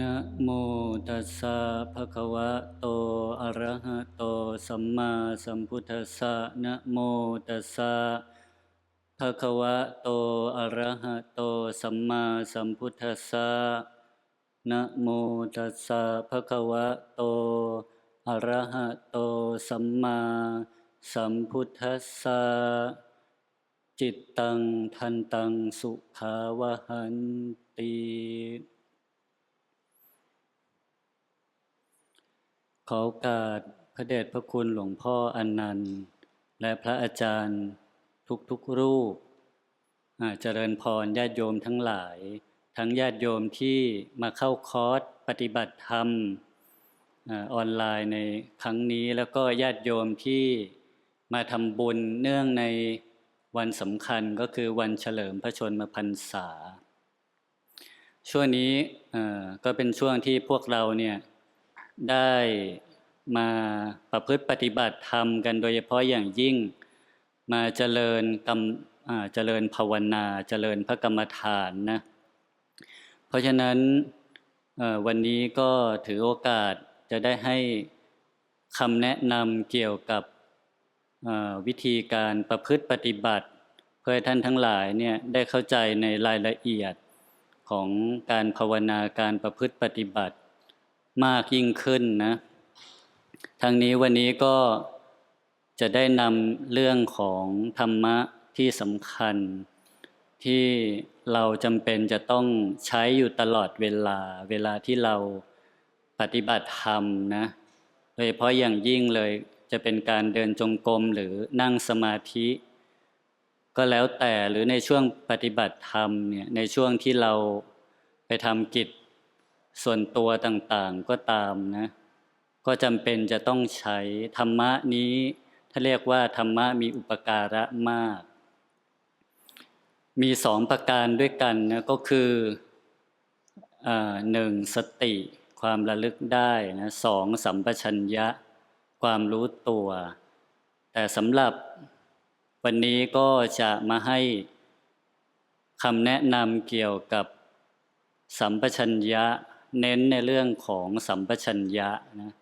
นะโมตัสสะภะคะวะโต อะระหะโต สัมมาสัมพุทธัสสะนะโมตัสสะภะคะวะโต อะระหะโต สัมมาสัมพุทธัสสะนะโมตัสสะภะคะวะโต อะระหะโต สัมมาสัมพุทธัสสะจิตตังทันตังสุขาวหันติ ขอโอกาสพระเดชพระคุณหลวงพ่ออนันต์และพระอาจารย์ทุกๆรูปเจริญพรญาติโยมทั้งหลาย ทั้งญาติโยมที่มาเข้าคอร์สปฏิบัติธรรมออนไลน์ในครั้งนี้แล้วก็ญาติโยมที่มาทำบุญเนื่องในวันสำคัญก็คือวันเฉลิมพระชนมพรรษา ช่วงนี้ก็เป็นช่วงที่พวกเราเนี่ยได้ มาประพฤติปฏิบัติธรรมกันโดยเฉพาะอย่างยิ่ง มาเจริญกรรมเจริญภาวนาเจริญพระกรรมฐานนะเพราะฉะนั้นวันนี้ก็ถือโอกาสจะได้ให้คำแนะนำเกี่ยวกับวิธีการประพฤติปฏิบัติ เพื่อให้ท่านทั้งหลายเนี่ยได้เข้าใจในรายละเอียดของการภาวนาการประพฤติปฏิบัติมากยิ่งขึ้นนะ ทางนี้วันนี้ก็จะได้นำเรื่องของธรรมะที่สำคัญ ที่เราจำเป็นจะต้องใช้อยู่ตลอดเวลา เวลาที่เราปฏิบัติธรรมนะ โดยเฉพาะอย่างยิ่งเลยจะเป็นการเดินจงกรมหรือนั่งสมาธิ ก็แล้วแต่หรือในช่วงปฏิบัติธรรมเนี่ยในช่วงที่เราไปทำกิจส่วนตัวต่างๆก็ตามนะ ก็จำเป็นจะต้องใช้ธรรมะนี้ ถ้าเรียกว่าธรรมะมีอุปการะมาก มีสองประการด้วยกันนะก็คืออหนึ่งสติความระลึกได้นะสองสัมปชัญญะ ความรู้ตัว แต่สำหรับวันนี้ก็จะมาให้คำแนะนำเกี่ยวกับสัมปชัญญะ เน้นในเรื่องของสัมปชัญญะนะ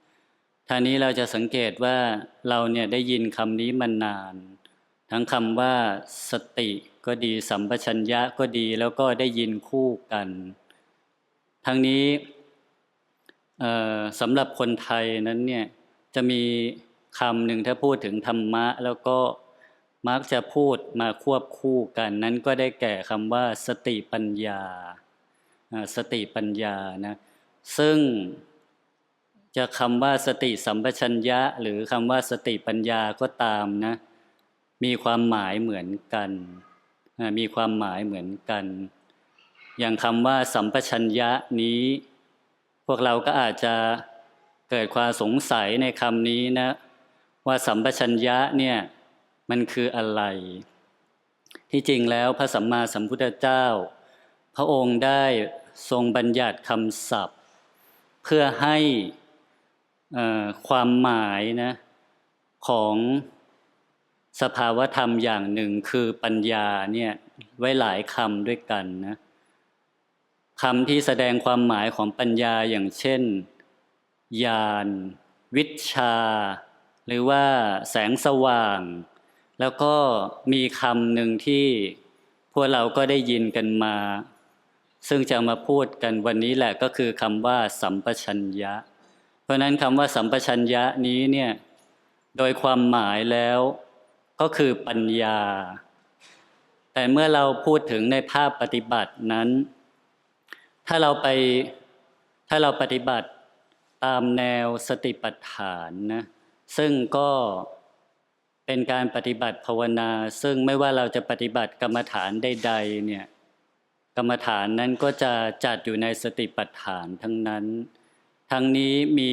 ท่านี้เราจะสังเกตว่าเราเนี่ยได้ยินคำนี้มานาน ทั้งคำว่าสติก็ดีสัมปชัญญะก็ดีแล้วก็ได้ยินคู่กัน ทั้งนี้สำหรับคนไทยนั้นเนี่ยจะมีคำหนึ่งถ้าพูดถึงธรรมะ แล้วก็มักจะพูดมาควบคู่กัน นั้นก็ได้แก่คำว่าสติปัญญาสติปัญญานะซึ่ง จะคำว่าสติสัมปชัญญะ หรือคำว่าสติปัญญาก็ตามนะ มีความหมายเหมือนกันมีความหมายเหมือนกัน อย่างคำว่าสัมปชัญญะนี้ พวกเราก็อาจจะเกิดความสงสัยในคำนี้นะ ว่าสัมปชัญญะเนี่ยมันคืออะไร ที่จริงแล้วพระสัมมาสัมพุทธเจ้า พระองค์ได้ทรงบัญญัติคำศัพท์ เพื่อให้ ความหมายนะของสภาวธรรมอย่างหนึ่งคือปัญญาเนี่ยไว้หลายคำด้วยกันนะคำที่แสดงความหมายของปัญญาอย่างเช่นญาณวิชา หรือว่าแสงสว่าง แล้วก็มีคำหนึ่งที่พวกเราก็ได้ยินกันมา ซึ่งจะมาพูดกันวันนี้แหละก็คือคำว่า สัมปชัญญะ เพราะนั้นคำว่าสัมปชัญญะนี้เนี่ยโดยความหมายแล้วก็คือปัญญา แต่เมื่อเราพูดถึงในภาพปฏิบัตินั้น ถ้าเราไปถ้าเราปฏิบัติตามแนวสติปัฏฐานนะซึ่งก็เป็นการปฏิบัติภาวนา ซึ่งไม่ว่าเราจะปฏิบัติกรรมฐานใดๆเนี่ยกรรมฐานนั้นก็จะจัดอยู่ในสติปัฏฐานทั้งนั้น ทั้งนี้มี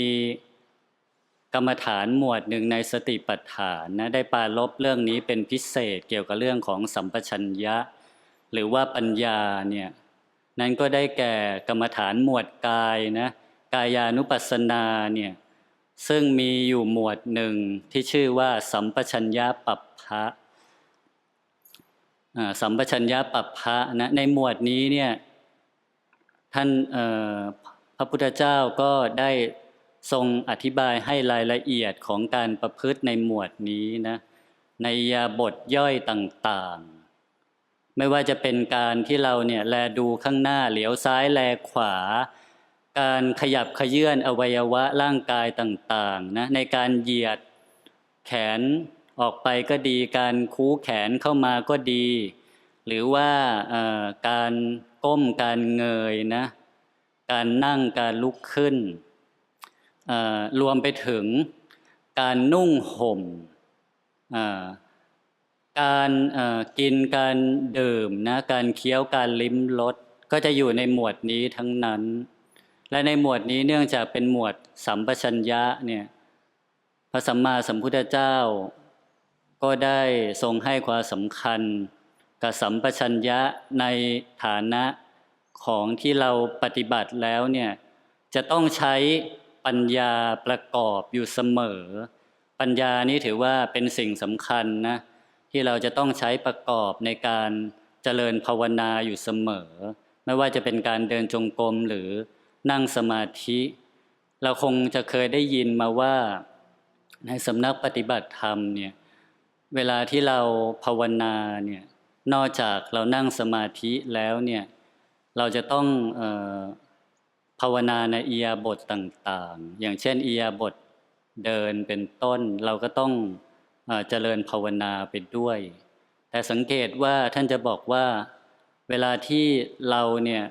กรรมฐานหมวดหนึ่งในสติปัฏฐานนะได้ปาลบเรื่องนี้เป็นพิเศษเกี่ยวกับเรื่องของสัมปชัญญะ หรือว่าปัญญาเนี่ยนั้นก็ได้แก่กรรมฐานหมวดกายนะกายานุปัสสนาเนี่ยซึ่งมีอยู่หมวดหนึ่งที่ชื่อว่า สัมปชัญญะปัปพะสัมปชัญญะปัปพะนะในหมวดนี้เนี่ยท่าน ระระพุทธเจ้าก็ได้ทรงอธิบายให้รายละเอียดของการประพฤติในหมวดนี้นะในยาบทย่อยต่างๆ ไม่ว่าจะเป็นการที่เราเนี่ยแลดูข้างหน้าเหลียวซ้ายแลขวา การขยับขยื่นอวัยวะร่างกายต่างๆนะในการเหยียดแขนออกไปก็ดี การคู้แขนเข้ามาก็ดี หรือว่าการก้มการเงยนะ การนั่งการลุกขึ้น รวมไปถึงการนุ่งห่มเอ่อการกินการดื่มนะการเคี้ยวการลิ้มรสก็จะอยู่ในหมวดนี้ทั้งนั้น และในหมวดนี้เนื่องจากเป็นหมวดสัมปชัญญะเนี่ยพระสัมมาสัมพุทธเจ้า ก็ได้ทรงให้ความสำคัญกับสัมปชัญญะในฐานะ ของที่เราปฏิบัติแล้วเนี่ยจะต้องใช้ปัญญาประกอบอยู่เสมอ ปัญญานี้ถือว่าเป็นสิ่งสำคัญนะที่เราจะต้องใช้ประกอบในการเจริญภาวนาอยู่เสมอ ไม่ว่าจะเป็นการเดินจงกรมหรือนั่งสมาธิ เราคงจะเคยได้ยินมาว่า ในสำนักปฏิบัติธรรมเนี่ยเวลาที่เราภาวนาเนี่ยนอกจากเรานั่งสมาธิแล้วเนี่ย เราจะต้องออภาวนาในอียาบทต่างๆ อย่างเช่นอียาบทเดินเป็นต้น เราก็ต้องเอ่อเจริญภาวนาไปด้วย แต่สังเกตว่าท่านจะบอกว่า เวลาที่เราเนี่ย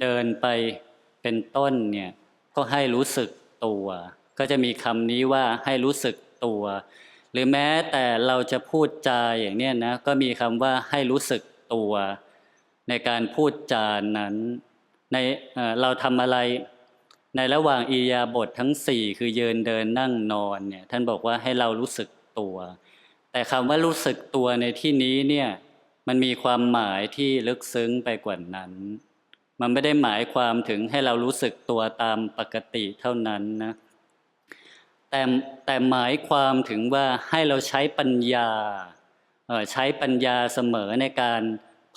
เดินไปเป็นต้นเนี่ยก็ให้รู้สึกตัว ก็จะมีคำนี้ว่าให้รู้สึกตัว หรือแม้แต่เราจะพูดจาอย่างเนี้ยนะก็มีคำว่าให้รู้สึกตัว ในการพูดจานั้นในเเราทำอะไรในระหว่างอียาบททั้งสี่คือยืนเดินนั่งนอนเนี่ยท่านบอกว่าให้เรารู้สึกตัว แต่คำว่ารู้สึกตัวในที่นี้เนี่ยมันมีความหมายที่ลึกซึ้งไปกว่านั้น มันไม่ได้หมายความถึงให้เรารู้สึกตัวตามปกติเท่านั้นนะแต่แต่หมายความถึงว่าให้เราใช้ปัญญาใช้ปัญญาเสมอในการ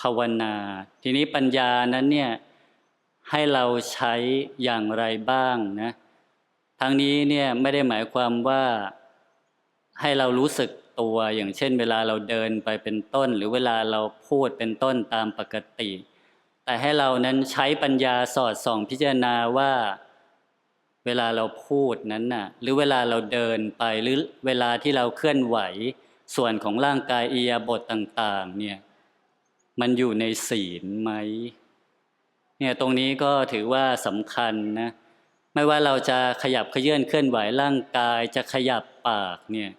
ภาวนา ทีนี้ปัญญานั้นเนี่ยให้เราใช้อย่างไรบ้างนะทั้งนี้เนี่ยไม่ได้หมายความว่าให้เรารู้สึกตัวอย่างเช่น เวลาเราเดินไปเป็นต้น หรือเวลาเราพูดเป็นต้นตามปกติ แต่ให้เรานั้นใช้ปัญญาสอดส่องพิจารณาว่า เวลาเราพูดนั้นน่ะหรือเวลาเราเดินไปหรือเวลาที่เราเคลื่อนไหว ส่วนของร่างกายอียาบทต่าง ๆ เนี่ย มันอยู่ในศีลไหมเนี่ยตรงนี้ก็ถือว่าสำคัญนะไม่ว่าเราจะขยับเขยื่อนเคลื่อนไหวร่างกายจะขยับปากเนี่ย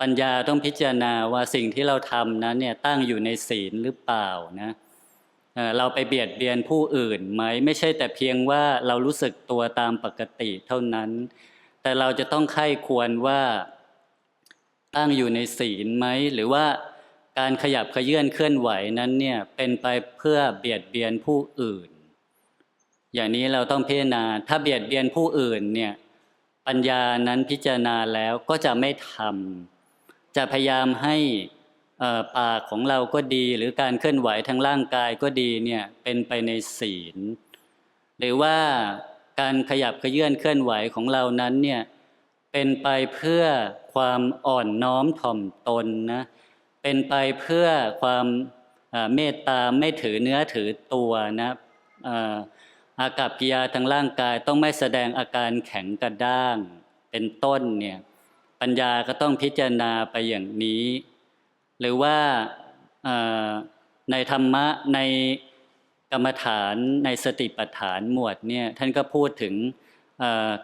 ปัญญาต้องพิจารณาว่าสิ่งที่เราทำนั้นเนี่ยตั้งอยู่ในศีลหรือเปล่านะเอ่อเราไปเบียดเบียนผู้อื่นไหมไม่ใช่แต่เพียงว่าเรารู้สึกตัวตามปกติเท่านั้น แต่เราจะต้องไข้ควรว่าตั้งอยู่ในศีลไหมหรือว่า การขยับขยื่นเคลื่อนไหวนั้นเนี่ยเป็นไปเพื่อเบียดเบียนผู้อื่น อย่างนี้เราต้องพิจารณา ถ้าเบียดเบียนผู้อื่นเนี่ยปัญญานั้นพิจารณาแล้วก็จะไม่ทำจะพยายามให้ปากของเราก็ดี หรือการเคลื่อนไหวทางร่างกายก็ดีเนี่ยเป็นไปในศีล หรือว่าการขยับขยื่นเคลื่อนไหวของเรานั้นเนี่ยเป็นไปเพื่อความอ่อนน้อมถ่อมตนนะเเป็นไปเพื่อความเมตตาไม่ถือเนื้อถือตัวนะอากับกิยาทางร่างกายต้องไม่แสดงอาการแข็งกระด้าง เป็นต้นเนี่ยปัญญาก็ต้องพิจารณาไปอย่างนี้ หรือว่าในธรรมะในกรรมฐานในสติปัฏฐานหมวดเนี่ยท่านก็พูดถึง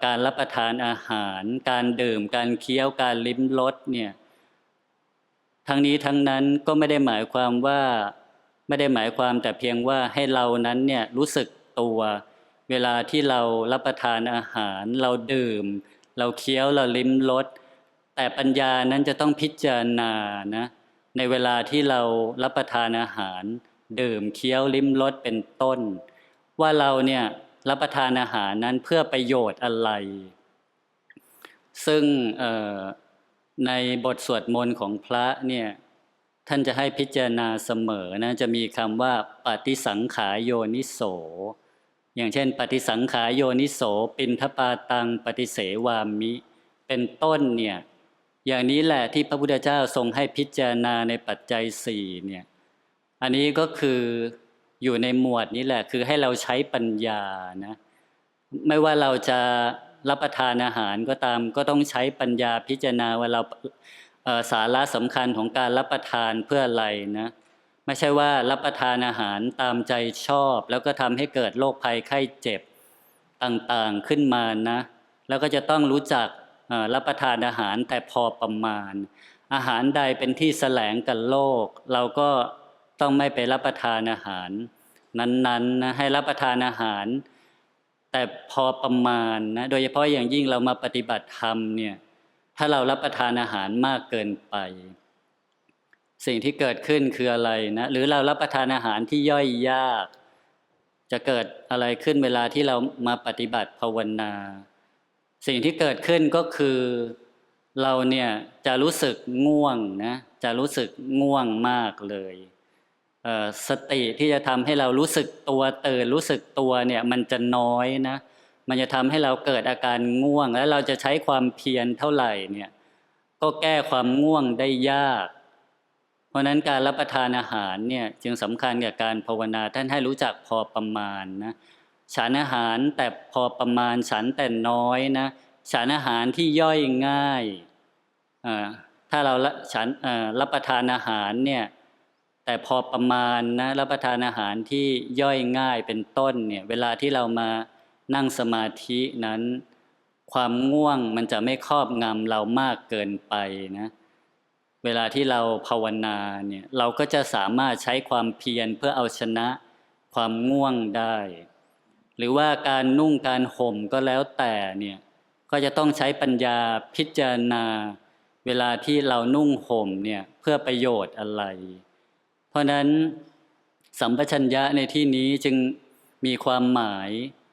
การรับประทานอาหาร การดื่มการเคี้ยวการลิ้มรสเนี่ย ทั้งนี้ทั้งนั้นก็ไม่ได้หมายความว่าไม่ได้หมายความแต่เพียงว่าให้เรานั้นเนี่ยรู้สึกตัว เวลาที่เรารับประทานอาหาร เราดื่ม เราเคี้ยวเราลิ้มรสแต่ปัญญานั้นจะต้องพิจารณานะในเวลาที่เรารับประทานอาหาร ดื่มเคี้ยวลิ้มรสเป็นต้น ว่าเราเนี่ยรับประทานอาหารนั้นเพื่อประโยชน์อะไร ซึ่งเอ่อ ในบทสวดมนต์ของพระเนี่ยท่านจะให้พิจารณาเสมอนะจะมีคำว่าปฏิสังขายโยนิโส อย่างเช่น ปฏิสังขายโยนิโสปินทปาตังปฏิเสวามิ เป็นต้นเนี่ยอย่างนี้แหละที่พระพุทธเจ้าทรงให้พิจารณาในปัจจัยสี่เนี่ยอันนี้ก็คืออยู่ในหมวดนี้แหละคือให้เราใช้ปัญญานะไม่ว่าเราจะ รับประทานอาหารก็ตามก็ต้องใช้ปัญญาพิจารณาว่าเราสาระสำคัญของการรับประทานเพื่ออะไรนะไม่ใช่ว่ารับประทานอาหารตามใจชอบ แล้วก็ทำให้เกิดโรคภัยไข้เจ็บต่างๆขึ้นมานะ แล้วก็จะต้องรู้จักรับประทานอาหารแต่พอประมาณ อาหารใดเป็นที่แสลงกับโลกเราก็ต้องไม่ไปรับประทานอาหาร นั้นๆนะให้รับประทานอาหาร แต่พอประมาณนะโดยเฉพาะอย่างยิ่งเรามาปฏิบัติธรรมเนี่ยถ้าเรารับประทานอาหารมากเกินไป สิ่งที่เกิดขึ้นคืออะไรนะหรือเรารับประทานอาหารที่ย่อยยาก จะเกิดอะไรขึ้นเวลาที่เรามาปฏิบัติภาวนา สิ่งที่เกิดขึ้นก็คือเราเนี่ยจะรู้สึกง่วงนะจะรู้สึกง่วงมากเลย สติที่จะทำให้เรารู้สึกตัวตื่นรู้สึกตัวเนี่ยมันจะน้อยนะ มันจะทำให้เราเกิดอาการง่วง แล้วเราจะใช้ความเพียรเท่าไหร่เนี่ยก็แก้ความง่วงได้ยาก เพราะนั้นการรับประทานอาหารเนี่ยจึงสำคัญกับการภาวนาท่านให้รู้จักพอประมาณนะฉันอาหารแต่พอประมาณฉันแต่น้อยนะฉันอาหารที่ย่อยง่ายถ้าเราฉันรับประทานอาหารเนี่ย แต่พอประมาณนะรับประทานอาหารที่ย่อยง่ายเป็นต้นเนี่ยเวลาที่เรามานั่งสมาธินั้น ความง่วงมันจะไม่ครอบงำเรามากเกินไปนะเวลาที่เราภาวนาเนี่ยเราก็จะสามารถใช้ความเพียรเพื่อเอาชนะความง่วงได้ หรือว่าการนุ่งการห่มก็แล้วแต่เนี่ยก็จะต้องใช้ปัญญาพิจารณา เวลาที่เรานุ่งห่มเนี่ยเพื่อประโยชน์อะไร เพราะนั้นสัมปชัญญะในที่นี้จึงมีความหมาย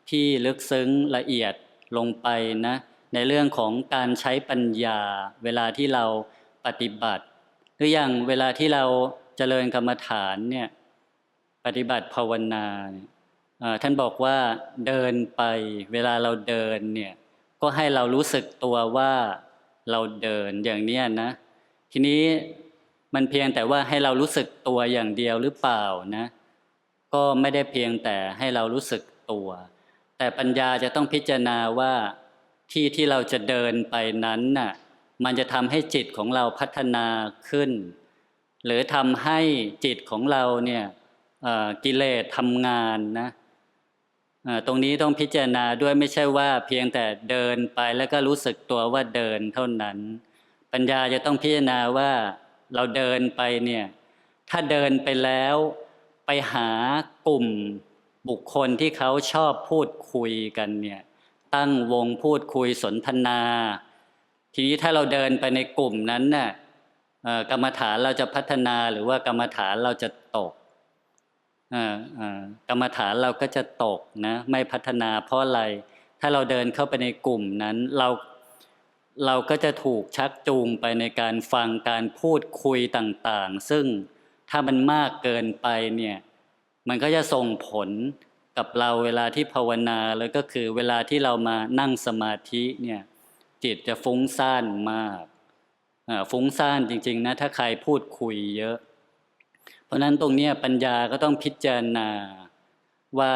ที่ลึกซึ้งละเอียดลงไปนะ ในเรื่องของการใช้ปัญญา เวลาที่เราปฏิบัติ หรืออย่างเวลาที่เราเจริญกรรมฐานเนี่ยปฏิบัติภาวนาท่านบอกว่าเดินไป เวลาเราเดินเนี่ยก็ให้เรารู้สึกตัวว่าเราเดินอย่างนี้นะ ทีนี้ มันเพียงแต่ว่าให้เรารู้สึกตัวอย่างเดียวหรือเปล่านะ ก็ไม่ได้เพียงแต่ให้เรารู้สึกตัว แต่ปัญญาจะต้องพิจารณาว่าที่ที่เราจะเดินไปนั้นน่ะมันจะทำให้จิตของเราพัฒนาขึ้น หรือทำให้จิตของเราเนี่ยกิเลสทำงานนะตรงนี้ต้องพิจารณาด้วยไม่ใช่ว่าเพียงแต่เดินไปแล้วก็รู้สึกตัวว่าเดินเท่านั้น ปัญญาจะต้องพิจารณาว่า เราเดินไปเนี่ยถ้าเดินไปแล้วไปหากลุ่มบุคคลที่เขาชอบพูดคุยกันเนี่ยตั้งวงพูดคุยสนทนา ทีนี้ถ้าเราเดินไปในกลุ่มนั้นน่ะกรรมฐานเราจะพัฒนาหรือว่ากรรมฐานเราจะตกกรรมฐานเราก็จะตกนะไม่พัฒนาเพราะอะไร ถ้าเราเดินเข้าไปในกลุ่มนั้น เรา เราก็จะถูกชักจูงไปในการฟังการพูดคุยต่างๆ ซึ่งถ้ามันมากเกินไปเนี่ยมันก็จะส่งผลกับเราเวลาที่ภาวนาแล้วก็คือเวลาที่เรามานั่งสมาธิเนี่ยจิตจะฟุ้งซ่านมากฟุ้งซ่านจริงๆนะถ้าใครพูดคุยเยอะ เพราะนั้นตรงนี้ปัญญาก็ต้องพิจารณาว่า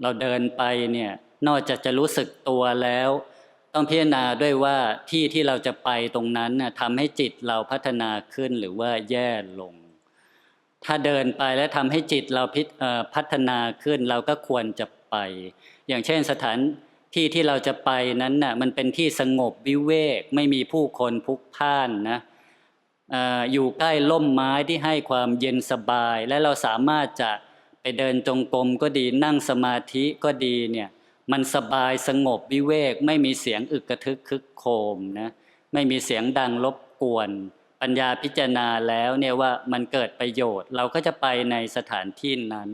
เราเดินไปเนี่ยนอกจากจะรู้สึกตัวแล้ว ต้องพิจารณาด้วยว่าที่ที่เราจะไปตรงนั้นน่ะทำให้จิตเราพัฒนาขึ้นหรือว่าแย่ลง ถ้าเดินไปแล้วทำให้จิตเราพิพัฒนาขึ้นเราก็ควรจะไป อย่างเช่นสถานที่ที่เราจะไปนั้นน่ะมันเป็นที่สงบวิเวกไม่มีผู้คนพลุกพ่านนะอยู่ใกล้ล่มไม้ที่ให้ความเย็นสบาย และเราสามารถจะไปเดินจงกรมก็ดีนั่งสมาธิก็ดีเนี่ย มันสบายสงบวิเวก ไม่มีเสียงอึกกระทึกคึกโคมนะไม่มีเสียงดังรบกวน ปัญญาพิจารณาแล้วเนี่ยว่ามันเกิดประโยชน์ เราก็จะไปในสถานที่นั้น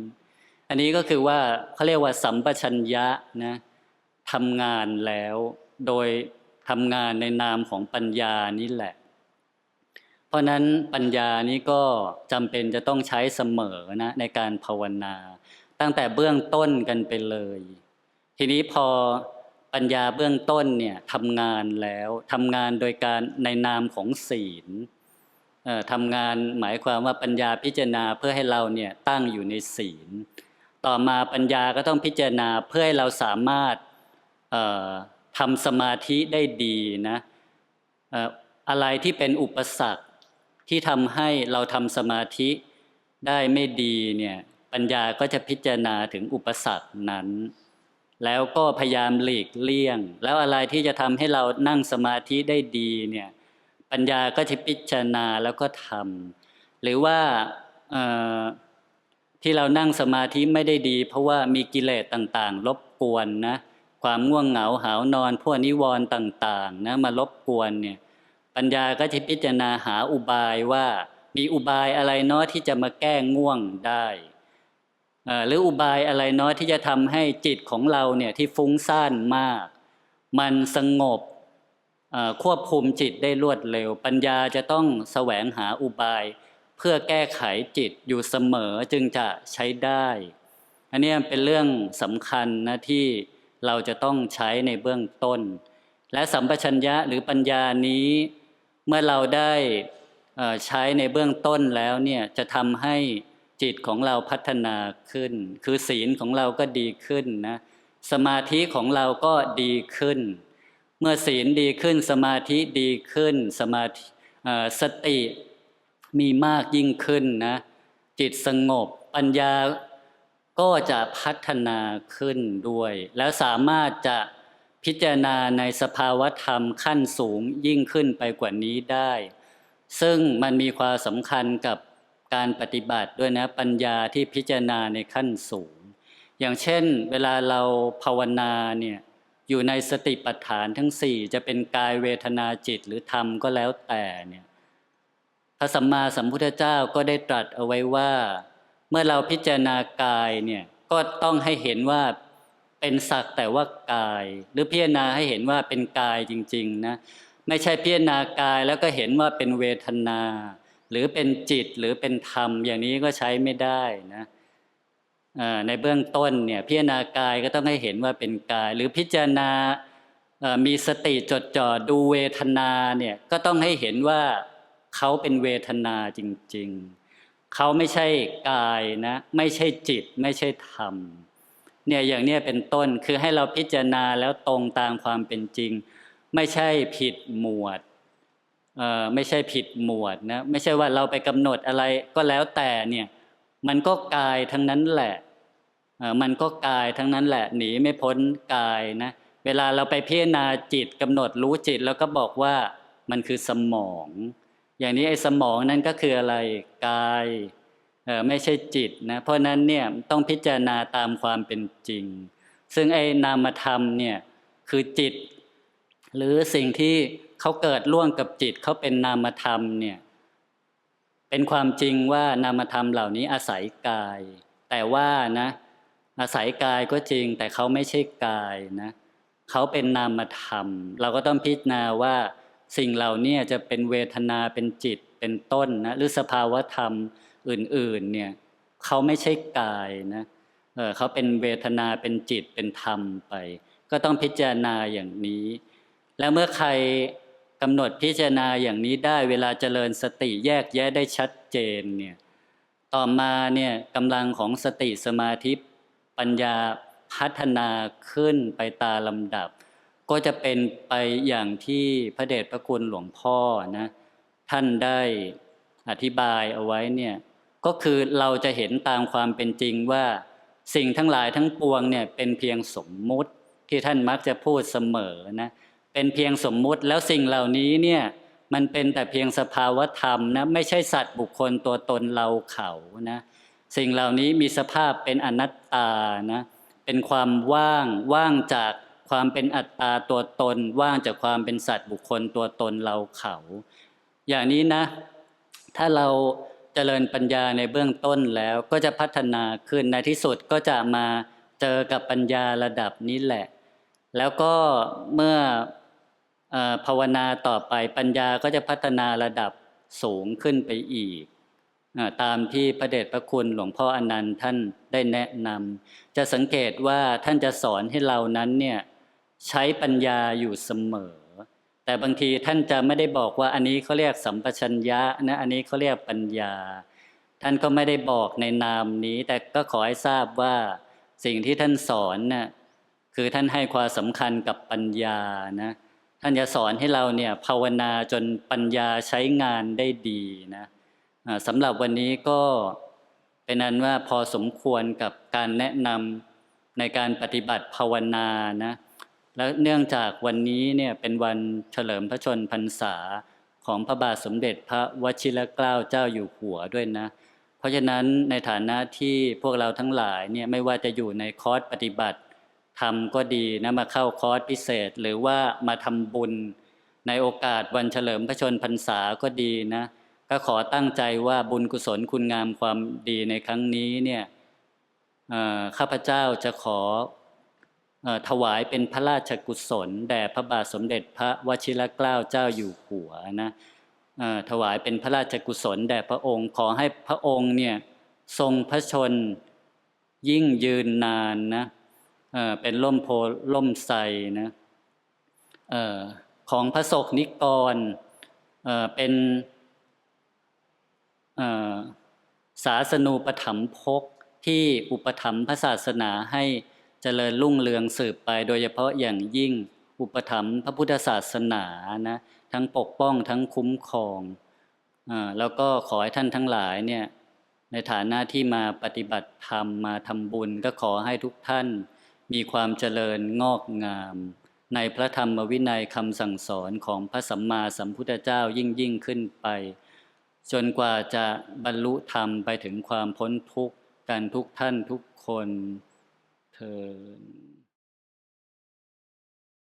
อันนี้ก็คือว่าเขาเรียกว่าสัมปชัญญะนะทำงานแล้วโดยทำงานในนามของปัญญานี่แหละ เพราะนั้นปัญญานี้ก็จำเป็นจะต้องใช้เสมอนะในการภาวนา ตั้งแต่เบื้องต้นกันไปเลย ทีนี้พอปัญญาเบื้องต้นเนี่ยทำงานแล้วทำงานโดยการในนามของศีลทำงานหมายความว่าปัญญาพิจารณาเพื่อให้เราเนี่ยตั้งอยู่ในศีล ต่อมาปัญญาก็ต้องพิจารณาเพื่อให้เราสามารถทำสมาธิได้ดีนะอะไรที่เป็นอุปสรรคที่ทำให้เราทำสมาธิได้ไม่ดีเนี่ยปัญญาก็จะพิจารณาถึงอุปสรรคนั้น แล้วก็พยายามหลีกเลี่ยง แล้วอะไรที่จะทำให้เรานั่งสมาธิได้ดีเนี่ยปัญญาก็จะพิจารณาแล้วก็ทำหรือว่าที่เรานั่งสมาธิไม่ได้ดี เพราะว่ามีกิเลสต่างๆ รบกวนนะความง่วงเหงาหาวนอนพวกนิวรณ์ต่างๆนะมารบกวนเนี่ยปัญญาก็จะพิจารณาหาอุบายว่ามีอุบายอะไรเนาะที่จะมาแก้ง่วงได้ หรืออุบายอะไรเนาะที่จะทำให้จิตของเราเนี่ยที่ฟุ้งซ่านมาก มันสงบควบคุมจิตได้รวดเร็ว ปัญญาจะต้องแสวงหาอุบาย เพื่อแก้ไขจิตอยู่เสมอจึงจะใช้ได้ อันนี้เป็นเรื่องสำคัญนะที่เราจะต้องใช้ในเบื้องต้น และสัมปชัญญะหรือปัญญานี้ เมื่อเราได้ใช้ในเบื้องต้นแล้วเนี่ยจะทำให้ จิตของเราพัฒนาขึ้น คือศีลของเราก็ดีขึ้นนะ สมาธิของเราก็ดีขึ้น เมื่อศีลดีขึ้นสมาธิดีขึ้น สมาธิสติมีมากยิ่งขึ้นนะ จิตสงบปัญญาก็จะพัฒนาขึ้นด้วย แล้วสามารถจะพิจารณาในสภาวธรรมขั้นสูงยิ่งขึ้นไปกว่านี้ได้ ซึ่งมันมีความสำคัญกับ การปฏิบัติด้วยนะปัญญาที่พิจารณาในขั้นสูง อย่างเช่น เวลาเราภาวนาเนี่ยอยู่ในสติปัฏฐานทั้งสี่จะเป็นกายเวทนาจิตหรือธรรมก็แล้วแต่เนี่ยพระสัมมาสัมพุทธเจ้าก็ได้ตรัสเอาไว้ว่า เมื่อเราพิจารณากายเนี่ยก็ต้องให้เห็นว่าเป็นสักแต่ว่ากาย หรือพิจารณาให้เห็นว่าเป็นกายจริง ๆ นะ ไม่ใช่พิจารณากายแล้วก็เห็นว่าเป็นเวทนา หรือเป็นจิตหรือเป็นธรรมอย่างนี้ก็ใช้ไม่ได้นะในเบื้องต้นเนี่ยพิจารณากายก็ต้องให้เห็นว่าเป็นกาย หรือพิจารณามีสติจดจ่อดูเวทนาเนี่ยก็ต้องให้เห็นว่าเขาเป็นเวทนาจริง ๆ เขาไม่ใช่กายนะไม่ใช่จิตไม่ใช่ธรรมเนี่ยอย่างเนี้ยเป็นต้นคือให้เราพิจารณาแล้วตรงตามความเป็นจริง ไม่ใช่ผิดหมวด ไม่ใช่ผิดหมวดนะไม่ใช่ว่าเราไปกำหนดอะไรก็แล้วแต่เนี่ยมันก็กายทั้งนั้นแหละมันก็กายทั้งนั้นแหละหนีไม่พ้นกายนะเวลาเราไปพิจารณาจิตกำหนดรู้จิตแล้วก็บอกว่ามันคือสมอง อย่างนี้ไอ้สมองนั้นก็คืออะไรกายไม่ใช่จิตนะเพราะนั้นเนี่ยต้องพิจารณาตามความเป็นจริง ซึ่งไอ้นามธรรมเนี่ยคือจิต หรือสิ่งที่ เขาเกิดร่วมกับจิตเขาเป็นนามธรรมเนี่ยเป็นความจริงว่านามธรรมเหล่านี้อาศัยกาย แต่ว่านะ อาศัยกายก็จริง แต่เขาไม่ใช่กายนะเขาเป็นนามธรรม เราก็ต้องพิจารณาว่าสิ่งเหล่านี้จะเป็นเวทนาเป็นจิตเป็นต้นนะหรือสภาวธรรมอื่น ๆ เนี่ยเขาไม่ใช่กายนะเออเขาเป็นเวทนาเป็นจิตเป็นธรรมไป ก็ต้องพิจารณาอย่างนี้ แล้วเมื่อใคร กำหนดพิจารณาอย่างนี้ได้เวลาเจริญสติแยกแยะได้ชัดเจนเนี่ยต่อมาเนี่ยกำลังของสติสมาธิปัญญาพัฒนาขึ้นไปตามลำดับ ก็จะเป็นไปอย่างที่พระเดชพระคุณหลวงพ่อนะท่านได้อธิบายเอาไว้เนี่ยก็คือเราจะเห็นตามความเป็นจริงว่า สิ่งทั้งหลายทั้งปวงเนี่ยเป็นเพียงสมมุติที่ท่านมักจะพูดเสมอนะเป็นเพียงสมมุติแล้วสิ่งเหล่านี้เนี่ยมันเป็นแต่เพียงสภาวธรรมนะไม่ใช่สัตว์บุคคลตัวตนเราเขานะสิ่งเหล่านี้มีสภาพเป็นอนัตตานะเป็นความว่างว่างจากความเป็นอัตตาตัวตน ว่างจากความเป็นสัตว์บุคคลตัวตนเราเขา อย่างนี้นะ ถ้าเราเจริญปัญญาในเบื้องต้นแล้วก็จะพัฒนาขึ้นในที่สุดก็จะมาเจอกับปัญญาระดับนี้แหละ แล้วก็เมื่อ ภาวนาต่อไปปัญญาก็จะพัฒนาระดับสูงขึ้นไปอีกอตามที่พระเดชพระคุณหลวงพ่ออนันต์ท่านได้แนะนำจะสังเกตว่าท่านจะสอนให้เรานั้นเนี่ยใช้ปัญญาอยู่เสมอ แต่บางทีท่านจะไม่ได้บอกว่าอันนี้เขาเรียกสัมปชัญญะนะอันนี้เขาเรียกปัญญา ท่านก็ไม่ได้บอกในนามนี้ แต่ก็ขอให้ทราบว่าสิ่งที่ท่านสอนน่ะคือท่านให้ความสำคัญกับปัญญานะ ท่านจะสอนให้เราเนี่ยภาวนาจนปัญญาใช้งานได้ดีนะสำหรับวันนี้ก็เป็นนั้นว่าพอสมควรกับการแนะนำในการปฏิบัติภาวนานะแล้วเนื่องจากวันนี้เนี่ยเป็นวันเฉลิมพระชนพรรษาของพระบาทสมเด็จพระวชิรเกล้าเจ้าอยู่หัวด้วยนะ เพราะฉะนั้นในฐานะที่พวกเราทั้งหลายเนี่ยไม่ว่าจะอยู่ในคอร์สปฏิบัติ ทำก็ดีนะมาเข้าคอร์สพิเศษ หรือว่ามาทำบุญ ในโอกาสวันเฉลิมพระชนพรรษาก็ดีนะก็ขอตั้งใจว่าบุญกุศลคุณงามความดีในครั้งนี้เนี่ยข้าพเจ้าจะขออถวายเป็นพระราชกุศลแด่พระบาทสมเด็จพระวชิรเกล้าเจ้าอยู่หัวนะถวายเป็นพระราชกุศลแด่พระองค์ ขอให้พระองค์เนี่ยทรงพระชนยิ่งยืนนานนะ เป็นล่มโพล่มไทรนะออของพระศกนิกรเเป็นศาสนูปถัมภกที่อุปถัมภ์พระศาสนาให้เจริญรุ่งเรืองสืบไปโดยเฉพาะอย่างยิ่งอุปถัมภ์พระพุทธศาสนานะทั้งปกป้องทั้งคุ้มครองอแล้วก็ขอให้ท่านทั้งหลายเนี่ยในฐานะที่มาปฏิบัติธรรมมาทำบุญก็ขอให้ทุกท่าน มีความเจริญงอกงาม ในพระธรรมวินัยคำสั่งสอนของพระสัมมาสัมพุทธเจ้ายิ่งยิ่งขึ้นไป จนกว่าจะบรรลุธรรมไปถึงความพ้นทุกข์กันทุกท่านทุกคนเธอ